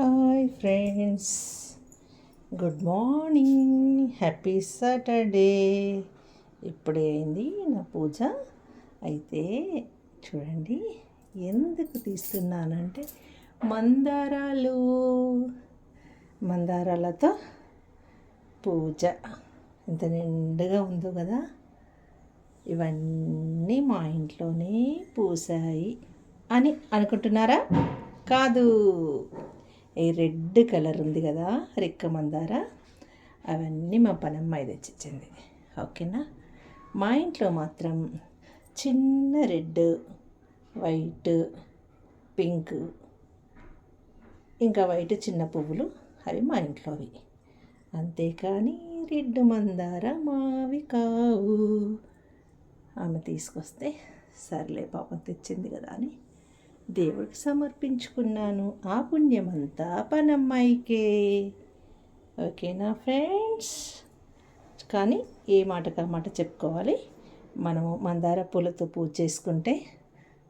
Hi friends. Good morning. Happy Saturday. ఇప్పుడే అయింది నా పూజ. అయితే చూడండి ఎందుకు తీస్తున్నానంటే మందారాలు. మందారాలతో పూజ. ఎంత నిండుగా ఉందో కదా. ఇవన్నీ మా ఇంట్లోనే పూసాయి అని అనుకుంటున్నారా? కాదు. ఈ రెడ్ కలర్ ఉంది కదా రెక్క మందార అవన్నీ మా పనమ్మాయి తెచ్చిచ్చింది. ఓకేనా? మా ఇంట్లో మాత్రం చిన్న రెడ్ వైట్ పింక్ ఇంకా వైట్ చిన్న పువ్వులు అవి మా ఇంట్లోవి. అంతేకాని రెడ్ మందార మావి కావు. ఆమె తీసుకొస్తే సర్లే పాపం తెచ్చింది కదా అని దేవుడికి సమర్పించుకున్నాను. ఆ పుణ్యమంతా పనమ్మాయికే. ఓకేనా ఫ్రెండ్స్? కానీ ఏ మాటకు మాట చెప్పుకోవాలి? మనము మందార పూలతో పూజ చేసుకుంటే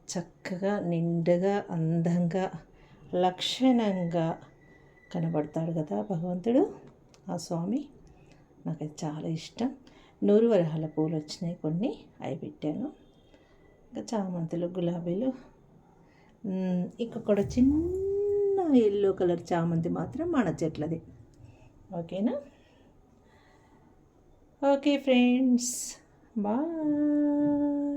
చక్కగా నిండుగా అందంగా లక్షణంగా కనబడతాడు కదా భగవంతుడు. ఆ స్వామి నాకు చాలా ఇష్టం. నూరు వరహాల పూలు వచ్చినాయి కొన్ని అవి పెట్టాను. ఇంకా చామంతులు గులాబీలు ఇక్కడ చిన్న ఎల్లో కలర్ చామంతి మాత్రం మన చెట్లది. ఓకేనా? Okay friends. బాయ్.